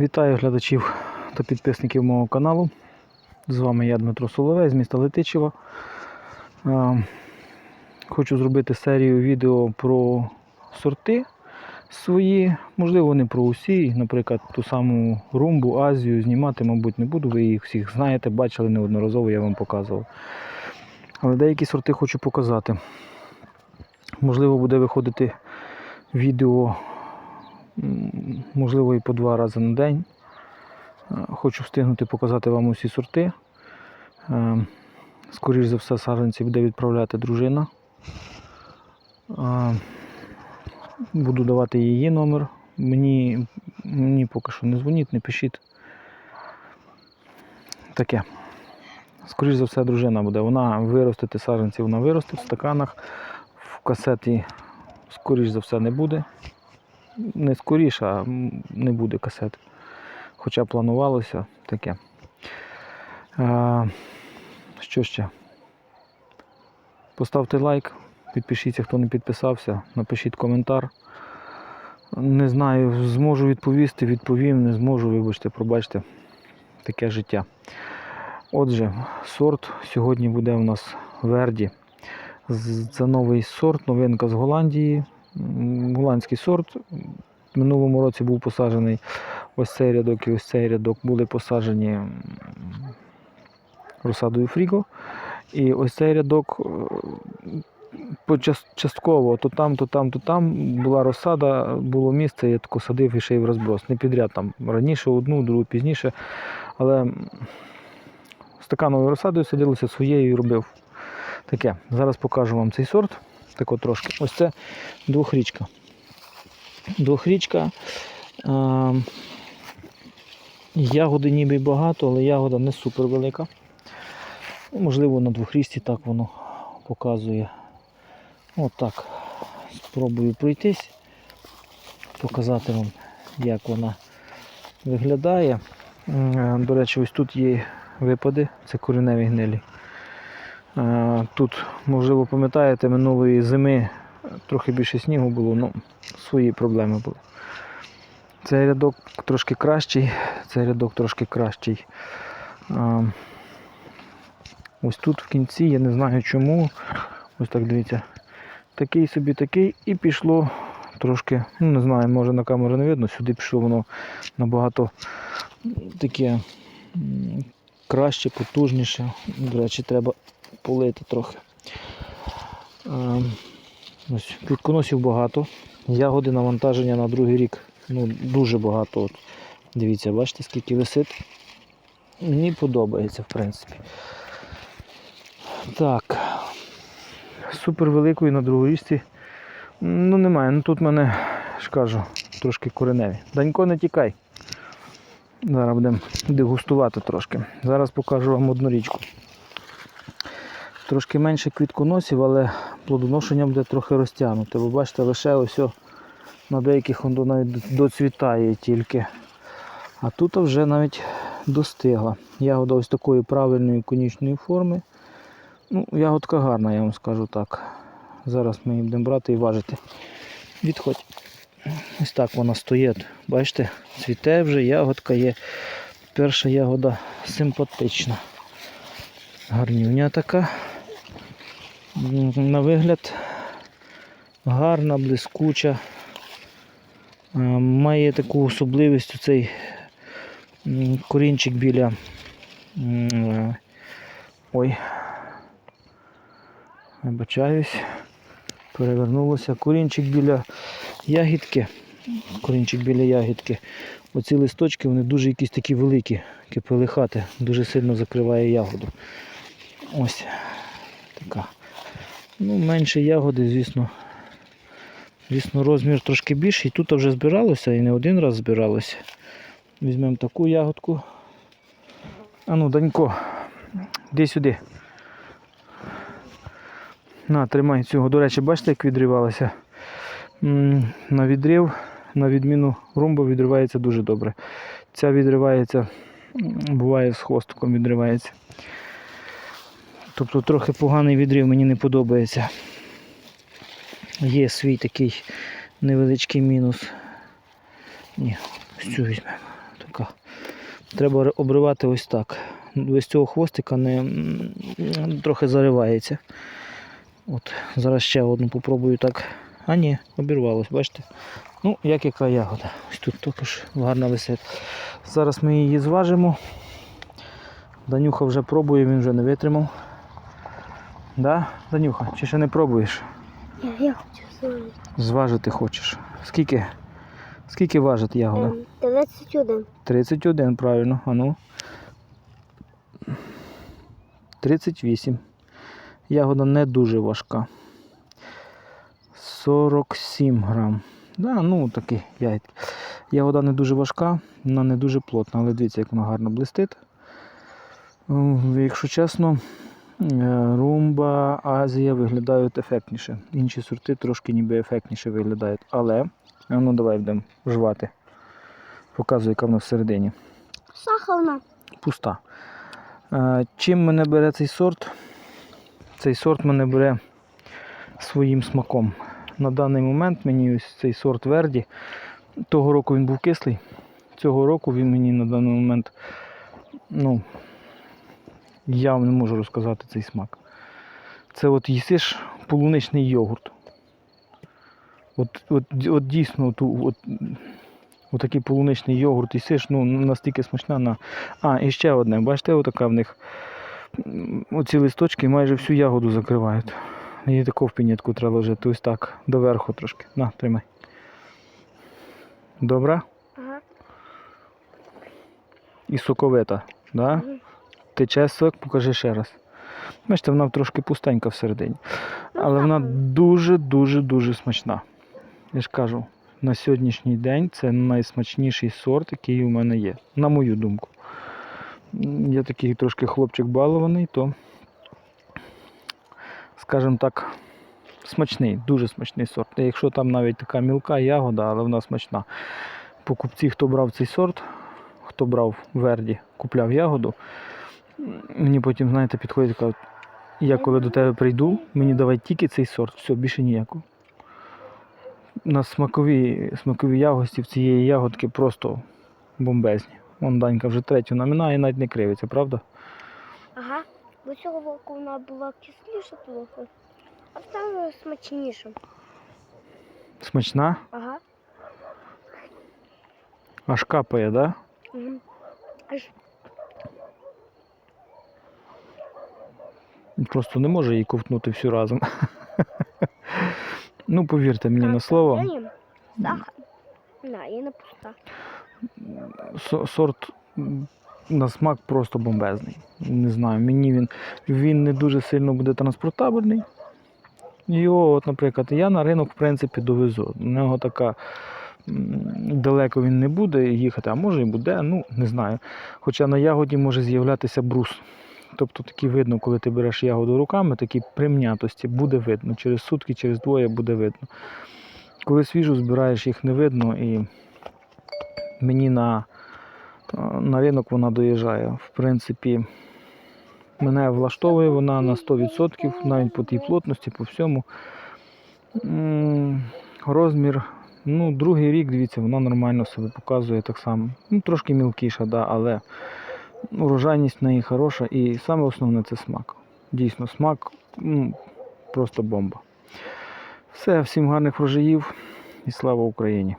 Вітаю глядачів та підписників мого каналу. З вами я Дмитро Соловей з міста Летичева. Е, Хочу зробити серію відео про сорти свої, можливо, не про усі. Наприклад, ту саму румбу, Азію знімати, мабуть, не буду. Ви їх всіх знаєте, бачили неодноразово, я вам показував. Але деякі сорти хочу показати. Можливо, буде виходити відео можливо, і по два рази на день. Е, Хочу встигнути показати вам усі сорти. Е, Скоріш за все, саджанці буде відправляти дружина. Е, Буду давати її номер. Мені, мені поки що не дзвоніть, не пишіть. Таке. Скоріш за все, дружина буде. Вона виростити саджанці, вона виростить в стаканах. В касеті, скоріш за все, не буде не скоріше, а не буде касет. Хоча планувалося таке. А, що ще? Поставте лайк, підпишіться, хто не підписався, напишіть коментар. Не знаю, зможу відповісти, відповім, не зможу, вибачте, пробачте. Таке життя. Отже, сорт сьогодні буде у нас Верді. Це новий сорт, новинка з Голландії. Голландський сорт. В минулому році був посаджений ось цей рядок і ось цей рядок були посаджені розсадою Фріго. І ось цей рядок е, частково, то там, то там, то там була розсада, було місце, я тако садив і ще й в розброс. Не підряд там раніше одну, другу пізніше. Але стакановою розсадою садилося своєю і робив таке. Зараз покажу вам цей сорт. Так от трошки. Ось це двохрічка. Двохрічка. А, ягоди ніби багато, але ягода не супер велика. Можливо, на двохрічці так воно показує. От. Спробую пройтись, показати вам, як вона виглядає. До речі, ось тут є випади, це кореневі гнилі. Е, Тут, можливо, пам'ятаєте, минулої зими трохи більше снігу було, ну, свої проблеми були. Цей рядок трошки кращий, цей рядок трошки кращий. Е, Ось тут в кінці, я не знаю чому. Ось так дивіться. Такий собі такий, і пішло трошки, ну не знаю, може на камеру не видно, сюди пішло воно набагато таке краще, потужніше. До речі, треба полити трохи. Ем, Ось, квітконосів багато. Ягоди навантаження на другий рік ну, дуже багато. От. Дивіться, бачите, скільки висить. Мені подобається, в принципі. Так. Супер великої на другорічці. Ну немає. Ну тут мене, ж кажу, трошки кореневі. Данько, не тікай. Зараз будемо дегустувати трошки. Зараз покажу вам одну річку. Трошки менше квітконосів, але плодоношення буде трохи розтягнуте. Ви бачите, лише ось на деяких воно навіть доцвітає тільки. А тут вже навіть достигла. Ягода ось такої правильної конічної форми. Ну, ягодка гарна, я вам скажу так. Зараз ми її будемо брати і важити. Відходь. Ось так вона стоїть. Бачите, цвіте вже, ягодка є. Перша ягода симпатична. Гарнюня така. На вигляд гарна, блискуча. Е, Має таку особливість цей корінчик біля. Ой. Вибачаюсь. Перевернулося. Корінчик біля ягідки. Корінчик біля ягідки. Оці листочки вони дуже якісь такі великі, кипелихати, дуже сильно закриває ягоду. Ось така. Ну, менше ягоди, звісно. Звісно, розмір трошки більший. Тут вже збиралося і не один раз збиралося. Візьмемо таку ягодку. А ну, Данько, йди сюди. На, тримай цього. До речі, бачите, як відривалося? На відрив, на відміну румба відривається дуже добре. Ця відривається, буває з хвостиком відривається. Тобто трохи поганий відрив мені не подобається. Є свій такий невеличкий мінус. Ні, ось цю візьмемо. така. Треба обривати ось так. Без цього хвостика не, трохи заривається. От, зараз ще одну попробую так. А ні, обірвалось, бачите? Ну, як яка ягода. Ось тут також гарно висить. Зараз ми її зважимо. Данюха вже пробує, він вже не витримав. Да, Данюха, чи ще не пробуєш? Я, я хочу зважити. Зважити хочеш. Скільки? Скільки важить ягода? Ем, 31. 31, правильно. А ну. 38. Ягода не дуже важка. 47 грам. Да, ну такі яйки. Ягода не дуже важка, вона не дуже плотна, але дивіться, як вона гарно блистить. Якщо чесно, румба, Азія виглядають ефектніше. Інші сорти трошки ніби ефектніше виглядають. Але, ну давай будемо жувати. Показую, яка вона всередині. Сахарна. Пуста. Е, Чим мене бере цей сорт? Цей сорт мене бере своїм смаком. На даний момент мені ось цей сорт Верді. Того року він був кислий. Цього року він мені на даний момент, ну, я вам не можу розказати цей смак. Це от їсиш полуничний йогурт. От, от, от дійсно, от, от, от такий полуничний йогурт їсиш, ну настільки смачна на. А, і ще одне, бачите, отака в них. Оці листочки майже всю ягоду закривають. Її таку в пінітку треба ложити, ось так, доверху трошки. На, тримай. Добре? Ага. І соковита. Да? Тече сок, покажи ще раз. Бачите, вона трошки пустенька всередині. Ну, Але вона дуже-дуже-дуже смачна. Я ж кажу, на сьогоднішній день це найсмачніший сорт, який у мене є, на мою думку. Я такий трошки хлопчик балований, то, скажімо так, смачний, дуже смачний сорт. Якщо там навіть така мілка ягода, але вона смачна. Покупці, хто брав цей сорт, хто брав Верді, купляв ягоду, мені потім, знаєте, підходять і кажуть, я коли до тебе прийду, мені давай тільки цей сорт, все, більше ніякого. На смакові, смакові ягості в цієї ягодки просто бомбезні. Вон Данька вже третю наминає і навіть не кривиться, правда? Ага. До цього року вона була кисліша трохи. А там смачніша. Смачна, Ага. аж капає, да? Мгм. Аж Просто не може її ковтнути всю разом. ну, повірте мені на слово. сорт на смак просто бомбезний. Не знаю, мені він, він не дуже сильно буде транспортабельний. Його, от, наприклад, я на ринок, в принципі, довезу. У нього така далеко він не буде їхати, а може і буде, ну не знаю. Хоча на ягоді може з'являтися брус. Тобто такі видно, коли ти береш ягоду руками, такі прим'ятості буде видно. Через сутки, через двоє буде видно. Коли свіжу збираєш, їх не видно і мені на, е, на ринок вона доїжджає. В принципі, мене влаштовує вона на 100%, навіть по тій плотності, по всьому. Розмір. Ну, другий рік, дивіться, вона нормально себе показує так само. Ну, трошки мілкіша, да, але урожайність в неї хороша. І саме основне це смак. Дійсно, смак ну, просто бомба. Все, всім гарних врожаїв і слава Україні!